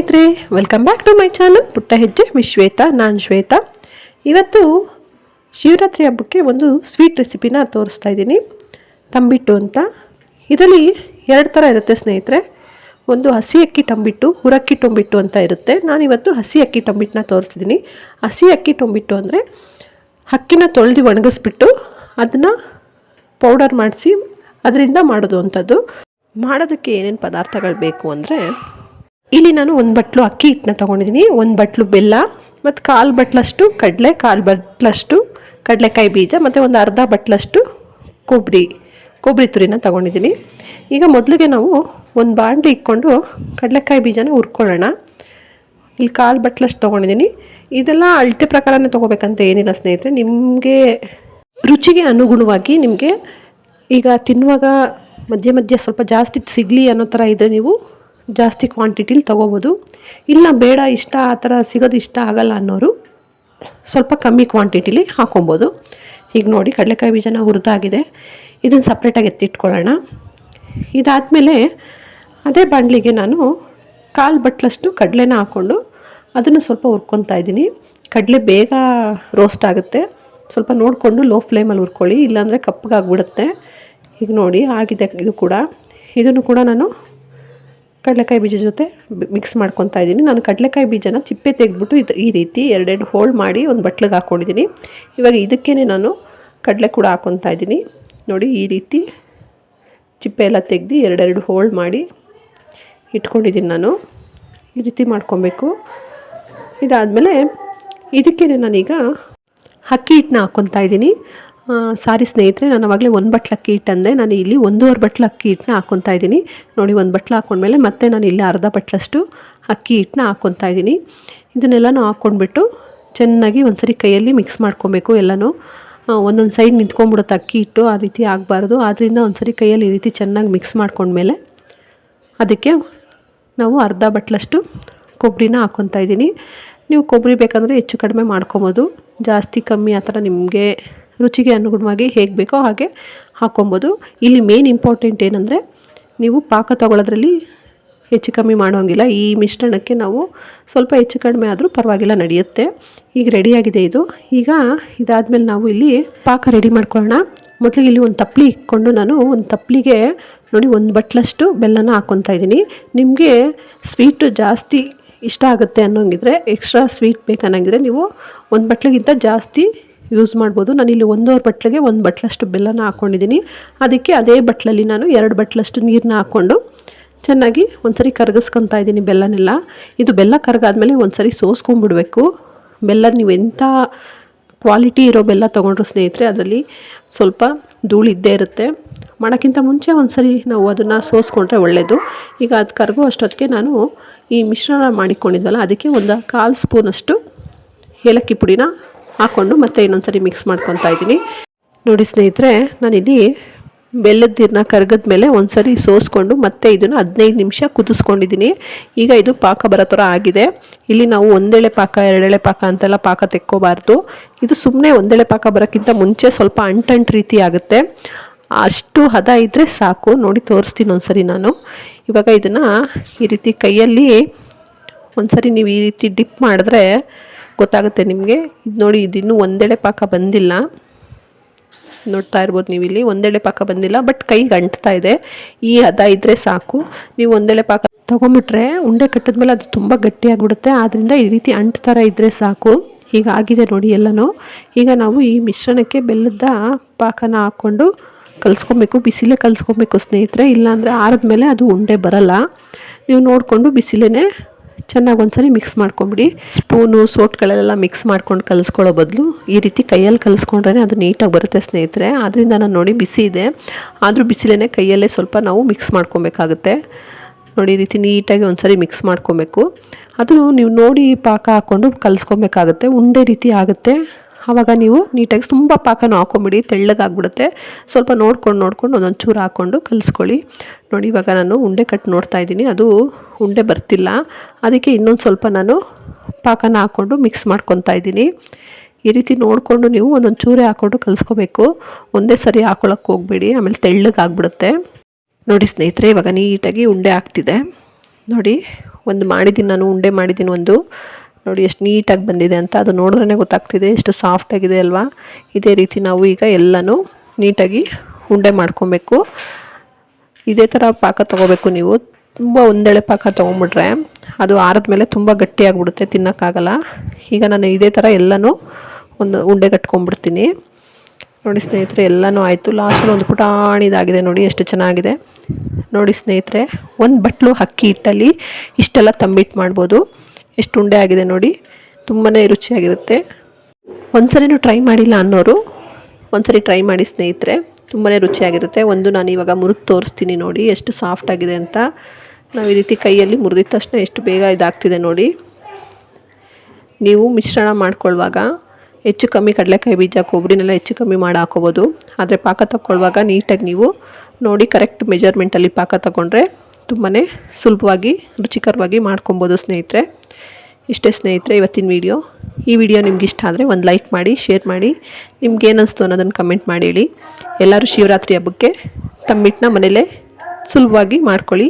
ಸ್ನೇಹಿತರೆ welcome back to my channel ಪುಟ್ಟ ಹೆಜ್ಜೆ ವಿಶ್ವೇತಾ ನಾನು ಶ್ವೇತಾ. ಇವತ್ತು ಶಿವರಾತ್ರಿ ಹಬ್ಬಕ್ಕೆ ಒಂದು ಸ್ವೀಟ್ ರೆಸಿಪಿನ ತೋರಿಸ್ತಾ ಇದ್ದೀನಿ. ತಂಬಿಟ್ಟು ಅಂತ. ಇದರಲ್ಲಿ ಎರಡು ಥರ ಇರುತ್ತೆ ಸ್ನೇಹಿತರೆ. ಒಂದು ಹಸಿ ಅಕ್ಕಿ ತಂಬಿಟ್ಟು, ಹುರಕ್ಕಿ ಟೊಂಬಿಟ್ಟು ಅಂತ ಇರುತ್ತೆ. ನಾನಿವತ್ತು ಹಸಿ ಅಕ್ಕಿ ಟೊಂಬಿಟ್ಟನ್ನ ತೋರಿಸ್ತಿದ್ದೀನಿ. ಹಸಿ ಅಕ್ಕಿ ಟೊಂಬಿಟ್ಟು ಅಂದರೆ ಅಕ್ಕಿನ ತೊಳೆದು ಒಣಗಿಸ್ಬಿಟ್ಟು ಅದನ್ನು ಪೌಡರ್ ಮಾಡಿಸಿ ಅದರಿಂದ ಮಾಡೋದು ಅಂಥದ್ದು ಮಾಡೋದಕ್ಕೆ ಏನೇನು ಪದಾರ್ಥಗಳು ಬೇಕು ಅಂದರೆ ಇಲ್ಲಿ ನಾನು ಒಂದು ಬಟ್ಲು ಅಕ್ಕಿ ಹಿಟ್ಟನ್ನ ತೊಗೊಂಡಿದ್ದೀನಿ ಒಂದು ಬಟ್ಲು ಬೆಲ್ಲ ಮತ್ತು ಕಾಲು ಬಟ್ಲಷ್ಟು ಕಡಲೆ, ಕಾಲು ಬಟ್ಲಷ್ಟು ಕಡಲೆಕಾಯಿ ಬೀಜ ಮತ್ತು ಒಂದು ಅರ್ಧ ಬಟ್ಲಷ್ಟು ಕೊಬ್ಬರಿ ಕೊಬ್ಬರಿ ತುರಿನ ತೊಗೊಂಡಿದ್ದೀನಿ ಈಗ ಮೊದಲಿಗೆ ನಾವು ಒಂದು ಬಾಂಡ್ಲಿ ಇಟ್ಕೊಂಡು ಕಡಲೆಕಾಯಿ ಬೀಜನ ಹುರ್ಕೊಳ್ಳೋಣ. ಇಲ್ಲಿ ಕಾಲು ಬಟ್ಲಷ್ಟು ತೊಗೊಂಡಿದ್ದೀನಿ ಇದೆಲ್ಲ ಅಳತೆ ಪ್ರಕಾರನೇ ತೊಗೋಬೇಕಂತ ಏನಿಲ್ಲ ಸ್ನೇಹಿತರೆ, ನಿಮಗೆ ರುಚಿಗೆ ಅನುಗುಣವಾಗಿ ನಿಮಗೆ ಈಗ ತಿನ್ನುವಾಗ ಮಧ್ಯೆ ಮಧ್ಯೆ ಸ್ವಲ್ಪ ಜಾಸ್ತಿ ಸಿಗಲಿ ಅನ್ನೋ ಥರ ಇದೆ ನೀವು ಜಾಸ್ತಿ ಕ್ವಾಂಟಿಟಿಲಿ ತೊಗೋಬೋದು. ಇಲ್ಲ, ಬೇಡ, ಇಷ್ಟ, ಆ ಥರ ಸಿಗೋದು ಇಷ್ಟ ಆಗಲ್ಲ ಅನ್ನೋರು ಸ್ವಲ್ಪ ಕಮ್ಮಿ ಕ್ವಾಂಟಿಟಿಲಿ ಹಾಕೊಬೋದು. ಈಗ ನೋಡಿ, ಕಡಲೆಕಾಯಿ ಬೀಜನ ಹುರಿದಾಗಿದೆ. ಇದನ್ನು ಸಪ್ರೇಟಾಗಿ ಎತ್ತಿಟ್ಕೊಳ್ಳೋಣ. ಇದಾದಮೇಲೆ ಅದೇ ಬಾಣಲಿಗೆ ನಾನು ಕಾಲು ಬಟ್ಲಷ್ಟು ಕಡಲೆನ ಹಾಕ್ಕೊಂಡು ಅದನ್ನು ಸ್ವಲ್ಪ ಹುರ್ಕೊತಾ ಇದ್ದೀನಿ. ಕಡಲೆ ಬೇಗ ರೋಸ್ಟ್ ಆಗುತ್ತೆ. ಸ್ವಲ್ಪ ನೋಡಿಕೊಂಡು ಲೋ ಫ್ಲೇಮಲ್ಲಿ ಹುರ್ಕೊಳ್ಳಿ, ಇಲ್ಲಾಂದರೆ ಕಪ್ಪಗಾಗ್ಬಿಡುತ್ತೆ ಈಗ ನೋಡಿ, ಆಗಿದೆ ಇದು ಕೂಡ. ಇದನ್ನು ಕೂಡ ನಾನು ಕಡಲೆಕಾಯಿ ಬೀಜ ಜೊತೆ ಮಿಕ್ಸ್ ಮಾಡ್ಕೊತಾ ಇದ್ದೀನಿ. ನಾನು ಕಡಲೆಕಾಯಿ ಬೀಜನ ಚಿಪ್ಪೆ ತೆಗೆದ್ಬಿಟ್ಟು ಇದು ಈ ರೀತಿ ಎರಡೆರಡು ಹೋಲ್ಡ್ ಮಾಡಿ ಒಂದು ಬಟ್ಲಿಗೆ ಹಾಕ್ಕೊಂಡಿದ್ದೀನಿ ಇವಾಗ ಇದಕ್ಕೇ ನಾನು ಕಡಲೆ ಕೂಡ ಹಾಕ್ಕೊತಾ ಇದ್ದೀನಿ. ನೋಡಿ ಈ ರೀತಿ ಚಿಪ್ಪೆ ಎಲ್ಲ ತೆಗೆದು ಎರಡೆರಡು ಹೋಲ್ಡ್ ಮಾಡಿ ಇಟ್ಕೊಂಡಿದ್ದೀನಿ ನಾನು. ಈ ರೀತಿ ಮಾಡ್ಕೊಬೇಕು. ಇದಾದಮೇಲೆ ಇದಕ್ಕೇ ನಾನೀಗ ಅಕ್ಕಿ ಹಿಟ್ಟನ್ನ ಹಾಕ್ಕೊತಾ ಇದ್ದೀನಿ. ಸಾರಿ ಸ್ನೇಹಿತರೆ, ನಾನು ಆವಾಗಲೇ ಒಂದು ಬಟ್ಲು ಅಕ್ಕಿ ಹಿಟ್ಟಂದೆ ನಾನು ಇಲ್ಲಿ ಒಂದೂವರೆ ಬಟ್ಲು ಅಕ್ಕಿ ಹಿಟ್ಟನ್ನ ಹಾಕ್ಕೊತಾ ಇದ್ದೀನಿ. ನೋಡಿ, ಒಂದು ಬಟ್ಲು ಹಾಕ್ಕೊಂಡ್ಮೇಲೆ ಮತ್ತೆ ನಾನು ಇಲ್ಲಿ ಅರ್ಧ ಬಟ್ಲಷ್ಟು ಅಕ್ಕಿ ಹಿಟ್ಟನ್ನ ಹಾಕ್ಕೊತಾ ಇದ್ದೀನಿ. ಇದನ್ನೆಲ್ಲನೂ ಹಾಕ್ಕೊಂಡ್ಬಿಟ್ಟು ಚೆನ್ನಾಗಿ ಒಂದ್ಸರಿ ಕೈಯಲ್ಲಿ ಮಿಕ್ಸ್ ಮಾಡ್ಕೊಬೇಕು ಎಲ್ಲನೂ. ಒಂದೊಂದು ಸೈಡ್ ನಿಂತ್ಕೊಂಡ್ಬಿಡುತ್ತೆ ಅಕ್ಕಿ ಹಿಟ್ಟು, ಆ ರೀತಿ ಆಗಬಾರ್ದು. ಆದ್ದರಿಂದ ಒಂದ್ಸರಿ ಕೈಯಲ್ಲಿ ಈ ರೀತಿ ಚೆನ್ನಾಗಿ ಮಿಕ್ಸ್ ಮಾಡ್ಕೊಂಡ್ಮೇಲೆ ಅದಕ್ಕೆ ನಾವು ಅರ್ಧ ಬಟ್ಲಷ್ಟು ಕೊಬ್ಬರಿನ ಹಾಕ್ಕೊತಾ ಇದ್ದೀನಿ. ನೀವು ಕೊಬ್ಬರಿ ಬೇಕಂದರೆ ಹೆಚ್ಚು ಕಡಿಮೆ ಮಾಡ್ಕೊಬೋದು. ಜಾಸ್ತಿ ಕಮ್ಮಿ ಆ ಥರ ನಿಮಗೆ ರುಚಿಗೆ ಅನುಗುಣವಾಗಿ ಹೇಗೆ ಬೇಕೋ ಹಾಗೆ ಹಾಕ್ಕೊಬೋದು ಇಲ್ಲಿ ಮೇನ್ ಇಂಪಾರ್ಟೆಂಟ್ ಏನಂದರೆ ನೀವು ಪಾಕ ತಗೊಳ್ಳೋದ್ರಲ್ಲಿ ಹೆಚ್ಚು ಕಮ್ಮಿ ಮಾಡೋಂಗಿಲ್ಲ. ಈ ಮಿಶ್ರಣಕ್ಕೆ ನಾವು ಸ್ವಲ್ಪ ಹೆಚ್ಚು ಕಡಿಮೆ ಆದರೂ ಪರವಾಗಿಲ್ಲ, ನಡೆಯುತ್ತೆ. ಈಗ ರೆಡಿಯಾಗಿದೆ ಇದು. ಈಗ ಇದಾದಮೇಲೆ ನಾವು ಇಲ್ಲಿ ಪಾಕ ರೆಡಿ ಮಾಡ್ಕೊಳ್ಳೋಣ. ಮೊದಲಿಗೆ ಇಲ್ಲಿ ಒಂದು ತಪ್ಪಲಿ ಇಟ್ಕೊಂಡು ನಾನು ಒಂದು ತಪ್ಪಲಿಗೆ ನೋಡಿ ಒಂದು ಬಟ್ಲಷ್ಟು ಬೆಲ್ಲನ ಹಾಕ್ಕೊತಾ ಇದ್ದೀನಿ. ನಿಮಗೆ ಸ್ವೀಟು ಜಾಸ್ತಿ ಇಷ್ಟ ಆಗುತ್ತೆ ಅನ್ನೋಂಗಿದ್ರೆ, ಎಕ್ಸ್ಟ್ರಾ ಸ್ವೀಟ್ ಬೇಕನ್ನಂಗಿದ್ರೆ ನೀವು ಒಂದು ಬಟ್ಲಿಗಿಂತ ಜಾಸ್ತಿ ಯೂಸ್ ಮಾಡ್ಬೋದು. ನಾನಿಲ್ಲಿ ಒಂದೂವರೆ ಬಟ್ಲಿಗೆ ಒಂದು ಬಟ್ಲಷ್ಟು ಬೆಲ್ಲನ ಹಾಕ್ಕೊಂಡಿದ್ದೀನಿ ಅದಕ್ಕೆ ಅದೇ ಬಟ್ಲಲ್ಲಿ ನಾನು ಎರಡು ಬಟ್ಲಷ್ಟು ನೀರನ್ನ ಹಾಕ್ಕೊಂಡು ಚೆನ್ನಾಗಿ ಒಂದ್ಸರಿ ಕರಗಿಸ್ಕೊತಾ ಇದ್ದೀನಿ ಬೆಲ್ಲನೆಲ್ಲ. ಇದು ಬೆಲ್ಲ ಕರಗಾದ್ಮೇಲೆ ಒಂದ್ಸರಿ ಸೋಸ್ಕೊಂಡ್ಬಿಡ್ಬೇಕು ಬೆಲ್ಲ ನೀವು ಎಂಥ ಕ್ವಾಲಿಟಿ ಇರೋ ಬೆಲ್ಲ ತೊಗೊಂಡ್ರು ಸ್ನೇಹಿತರೆ, ಅದರಲ್ಲಿ ಸ್ವಲ್ಪ ಧೂಳಿದ್ದೇ ಇರುತ್ತೆ. ಮಾಡೋಕ್ಕಿಂತ ಮುಂಚೆ ಒಂದು ಸರಿ ನಾವು ಅದನ್ನು ಸೋಸ್ಕೊಂಡ್ರೆ ಒಳ್ಳೆಯದು ಈಗ ಅದು ಕರಗೋ ಅಷ್ಟೊತ್ತಿಗೆ ನಾನು ಈ ಮಿಶ್ರಣ ಮಾಡಿಕೊಂಡಿದ್ವಲ್ಲ ಅದಕ್ಕೆ ಒಂದು ಕಾಲು ಸ್ಪೂನಷ್ಟು ಏಲಕ್ಕಿ ಪುಡಿನ ಹಾಕ್ಕೊಂಡು ಮತ್ತೆ ಇನ್ನೊಂದು ಸರಿ ಮಿಕ್ಸ್ ಮಾಡ್ಕೊತಾ ಇದ್ದೀನಿ. ನೋಡಿ ಸ್ನೇಹಿತರೆ, ನಾನಿಲ್ಲಿ ಬೆಲ್ಲದ ನೀರನ್ನ ಕರ್ಗದ ಮೇಲೆ ಒಂದು ಸರಿ ಸೋಸ್ಕೊಂಡು ಮತ್ತೆ ಇದನ್ನು ಹದಿನೈದು ನಿಮಿಷ ಕುದಿಸ್ಕೊಂಡಿದ್ದೀನಿ. ಈಗ ಇದು ಪಾಕ ಬರೋ ಥರ ಆಗಿದೆ. ಇಲ್ಲಿ ನಾವು ಒಂದೆಳೆ ಪಾಕ, ಎರಡೆಳೆ ಪಾಕ ಅಂತೆಲ್ಲ ಪಾಕ ತೆಕ್ಕೋಬಾರ್ದು. ಇದು ಸುಮ್ಮನೆ ಒಂದೆಳೆ ಪಾಕ ಬರೋಕ್ಕಿಂತ ಮುಂಚೆ ಸ್ವಲ್ಪ ಅಂಟಂಟ್ ರೀತಿ ಆಗುತ್ತೆ. ಅಷ್ಟು ಹದ ಇದ್ದರೆ ಸಾಕು. ನೋಡಿ ತೋರಿಸ್ತೀನಿ ಒಂದ್ಸರಿ ನಾನು. ಇವಾಗ ಇದನ್ನು ಈ ರೀತಿ ಕೈಯಲ್ಲಿ ಒಂದ್ಸರಿ ನೀವು ಈ ರೀತಿ ಡಿಪ್ ಮಾಡಿದ್ರೆ ಗೊತ್ತಾಗುತ್ತೆ ನಿಮಗೆ. ಇದು ನೋಡಿ, ಇದಿನ್ನೂ ಒಂದೆಡೆ ಪಾಕ ಬಂದಿಲ್ಲ. ನೋಡ್ತಾ ಇರ್ಬೋದು ನೀವು ಇಲ್ಲಿ ಒಂದೆಡೆ ಪಾಕ ಬಂದಿಲ್ಲ, ಬಟ್ ಕೈಗೆ ಅಂಟ್ತಾ ಇದೆ. ಈ ಹದ ಇದ್ದರೆ ಸಾಕು. ನೀವು ಒಂದೆಡೆ ಪಾಕ ತೊಗೊಂಬಿಟ್ರೆ ಉಂಡೆ ಕಟ್ಟಿದ್ಮೇಲೆ ಅದು ತುಂಬ ಗಟ್ಟಿಯಾಗಿಬಿಡುತ್ತೆ. ಆದ್ದರಿಂದ ಈ ರೀತಿ ಅಂಟು ಥರ ಇದ್ದರೆ ಸಾಕು. ಹೀಗಾಗಿದೆ ನೋಡಿ ಎಲ್ಲನೂ. ಈಗ ನಾವು ಈ ಮಿಶ್ರಣಕ್ಕೆ ಬೆಲ್ಲದ ಪಾಕನ ಹಾಕ್ಕೊಂಡು ಕಲಿಸ್ಕೊಬೇಕು. ಬಿಸಿಲೇ ಕಲಿಸ್ಕೊಬೇಕು ಸ್ನೇಹಿತರೆ. ಇಲ್ಲಾಂದರೆ ಆರಿದ್ಮೇಲೆ ಅದು ಉಂಡೆ ಬರಲ್ಲ. ನೀವು ನೋಡಿಕೊಂಡು ಬಿಸಿಲೇ ಚೆನ್ನಾಗಿ ಒಂದ್ಸರಿ ಮಿಕ್ಸ್ ಮಾಡ್ಕೊಂಬಿಡಿ. ಸ್ಪೂನು ಸೋಟ್ಗಳಲ್ಲೆಲ್ಲ ಮಿಕ್ಸ್ ಮಾಡ್ಕೊಂಡು ಕಲಿಸ್ಕೊಳ್ಳೋ ಬದಲು ಈ ರೀತಿ ಕೈಯಲ್ಲಿ ಕಲಿಸ್ಕೊಂಡ್ರೆ ಅದು ನೀಟಾಗಿ ಬರುತ್ತೆ ಸ್ನೇಹಿತರೆ. ಆದ್ದರಿಂದ ನಾನು ನೋಡಿ ಬಿಸಿ ಇದೆ. ಆದರೂ ಬಿಸಿಲೇ ಕೈಯಲ್ಲೇ ಸ್ವಲ್ಪ ನಾವು ಮಿಕ್ಸ್ ಮಾಡ್ಕೊಬೇಕಾಗುತ್ತೆ. ನೋಡಿ ಈ ರೀತಿ ನೀಟಾಗಿ ಒಂದ್ಸರಿ ಮಿಕ್ಸ್ ಮಾಡ್ಕೊಬೇಕು. ಅದು ನೀವು ನೋಡಿ ಪಾಕ ಹಾಕ್ಕೊಂಡು ಕಲಿಸ್ಕೊಬೇಕಾಗುತ್ತೆ. ಉಂಡೆ ರೀತಿ ಆಗುತ್ತೆ. ಆವಾಗ ನೀವು ನೀಟಾಗಿ ತುಂಬ ಪಾಕನೂ ಹಾಕೊಂಬಿಡಿ, ತೆಳ್ಳಗಾಗ್ಬಿಡುತ್ತೆ. ಸ್ವಲ್ಪ ನೋಡ್ಕೊಂಡು ನೋಡ್ಕೊಂಡು ಒಂದೊಂದು ಚೂರು ಹಾಕ್ಕೊಂಡು ಕಲಿಸ್ಕೊಳ್ಳಿ. ನೋಡಿ, ಇವಾಗ ನಾನು ಉಂಡೆ ಕಟ್ ನೋಡ್ತಾ ಇದ್ದೀನಿ. ಅದು ಉಂಡೆ ಬರ್ತಿಲ್ಲ. ಅದಕ್ಕೆ ಇನ್ನೊಂದು ಸ್ವಲ್ಪ ನಾನು ಪಾಕನ ಹಾಕ್ಕೊಂಡು ಮಿಕ್ಸ್ ಮಾಡ್ಕೊತಾ ಇದ್ದೀನಿ. ಈ ರೀತಿ ನೋಡಿಕೊಂಡು ನೀವು ಒಂದೊಂದು ಚೂರೆ ಹಾಕ್ಕೊಂಡು ಕಲಿಸ್ಕೋಬೇಕು. ಒಂದೇ ಸರಿ ಹಾಕೊಳಕ್ಕೆ ಹೋಗಬೇಡಿ, ಆಮೇಲೆ ತೆಳ್ಳಗಾಗ್ಬಿಡುತ್ತೆ. ನೋಡಿ ಸ್ನೇಹಿತರೆ, ಇವಾಗ ನೀಟಾಗಿ ಉಂಡೆ ಆಗ್ತಿದೆ. ನೋಡಿ, ಒಂದು ಮಾಡಿದ್ದೀನಿ ನಾನು, ಉಂಡೆ ಮಾಡಿದ್ದೀನಿ ಒಂದು. ನೋಡಿ ಎಷ್ಟು ನೀಟಾಗಿ ಬಂದಿದೆ ಅಂತ ಅದು ನೋಡಿದ್ರೇ ಗೊತ್ತಾಗ್ತಿದೆ, ಎಷ್ಟು ಸಾಫ್ಟಾಗಿದೆ ಅಲ್ವಾ? ಇದೇ ರೀತಿ ನಾವು ಈಗ ಎಲ್ಲನೂ ನೀಟಾಗಿ ಉಂಡೆ ಮಾಡ್ಕೊಬೇಕು. ಇದೇ ಥರ ಪಾಕ ತೊಗೋಬೇಕು ನೀವು. ತುಂಬ ಒಂದೆಳೆ ಪಾಕ ತೊಗೊಂಬಿಟ್ರೆ ಅದು ಆರಿದ ಮೇಲೆ ತುಂಬ ಗಟ್ಟಿಯಾಗ್ಬಿಡುತ್ತೆ, ತಿನ್ನೋಕ್ಕಾಗಲ್ಲ. ಈಗ ನಾನು ಇದೇ ಥರ ಎಲ್ಲನೂ ಒಂದು ಉಂಡೆ ಕಟ್ಕೊಂಡ್ಬಿಡ್ತೀನಿ. ನೋಡಿ ಸ್ನೇಹಿತರೆ, ಎಲ್ಲನೂ ಆಯಿತು. ಲಾಸ್ಟಲ್ಲಿ ಒಂದು ಪುಟಾಣಿದಾಗಿದೆ ನೋಡಿ, ಎಷ್ಟು ಚೆನ್ನಾಗಿದೆ. ನೋಡಿ ಸ್ನೇಹಿತರೆ, ಒಂದು ಬಟ್ಲು ಅಕ್ಕಿ ಹಿಟ್ಟಲ್ಲಿ ಇಷ್ಟೆಲ್ಲ ತಂಬಿಟ್ಟು ಮಾಡ್ಬೋದು. ಎಷ್ಟು ಉಂಡೆ ಆಗಿದೆ ನೋಡಿ ತುಂಬಾ ರುಚಿಯಾಗಿರುತ್ತೆ. ಒಂದ್ಸರಿನೂ ಟ್ರೈ ಮಾಡಿಲ್ಲ ಅನ್ನೋರು, ಒಂದ್ಸರಿ ಟ್ರೈ ಮಾಡಿ ಸ್ನೇಹಿತರೆ ತುಂಬಾ ರುಚಿಯಾಗಿರುತ್ತೆ. ಒಂದು ನಾನು ಇವಾಗ ಮುರಿದು ತೋರಿಸ್ತೀನಿ ನೋಡಿ, ಎಷ್ಟು ಸಾಫ್ಟ್ ಆಗಿದೆ ಅಂತ. ನಾವು ಈ ರೀತಿ ಕೈಯಲ್ಲಿ ಮುರಿದಿದ ತಕ್ಷಣ ಎಷ್ಟು ಬೇಗ ಇದಾಗ್ತಿದೆ ನೋಡಿ. ನೀವು ಮಿಶ್ರಣ ಮಾಡ್ಕೊಳ್ಳುವಾಗ ಹೆಚ್ಚು ಕಮ್ಮಿ ಕಡಲೆಕಾಯಿ ಬೀಜ, ಕೊಬ್ಬರಿನೆಲ್ಲ ಹೆಚ್ಚು ಕಮ್ಮಿ ಮಾಡಿ ಹಾಕೋಬೋದು. ಆದರೆ ಪಾಕ ತಗೊಳ್ಳುವಾಗ ನೀಟಾಗಿ ನೀವು ನೋಡಿ ಕರೆಕ್ಟ್ ಮೆಜರ್ಮೆಂಟಲ್ಲಿ ಪಾಕ ತಗೊಂಡ್ರೆ ತುಂಬಾ ಸುಲಭವಾಗಿ, ರುಚಿಕರವಾಗಿ ಮಾಡ್ಕೊಬೋದು ಸ್ನೇಹಿತರೆ. ಇಷ್ಟೇ ಸ್ನೇಹಿತರೆ, ಇವತ್ತಿನ ವಿಡಿಯೋ ಈ ವಿಡಿಯೋ ನಿಮ್ಗೆ ಇಷ್ಟ ಆದರೆ ಒಂದು ಲೈಕ್ ಮಾಡಿ ಶೇರ್ ಮಾಡಿ. ನಿಮ್ಗೆ ಏನು ಅನಿಸ್ತು ಅನ್ನೋದನ್ನು ಕಮೆಂಟ್ ಮಾಡಿ ಹೇಳಿ. ಎಲ್ಲರೂ ಶಿವರಾತ್ರಿ ಹಬ್ಬಕ್ಕೆ ತಮ್ಮಿಟ್ಟನ್ನ ಮನೇಲೇ ಸುಲಭವಾಗಿ ಮಾಡ್ಕೊಳ್ಳಿ.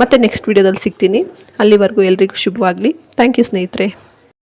ಮತ್ತು ನೆಕ್ಸ್ಟ್ ವಿಡಿಯೋದಲ್ಲಿ ಸಿಗ್ತೀನಿ. ಅಲ್ಲಿವರೆಗೂ ಎಲ್ರಿಗೂ ಶುಭವಾಗಲಿ. ಥ್ಯಾಂಕ್ ಯು ಸ್ನೇಹಿತರೆ.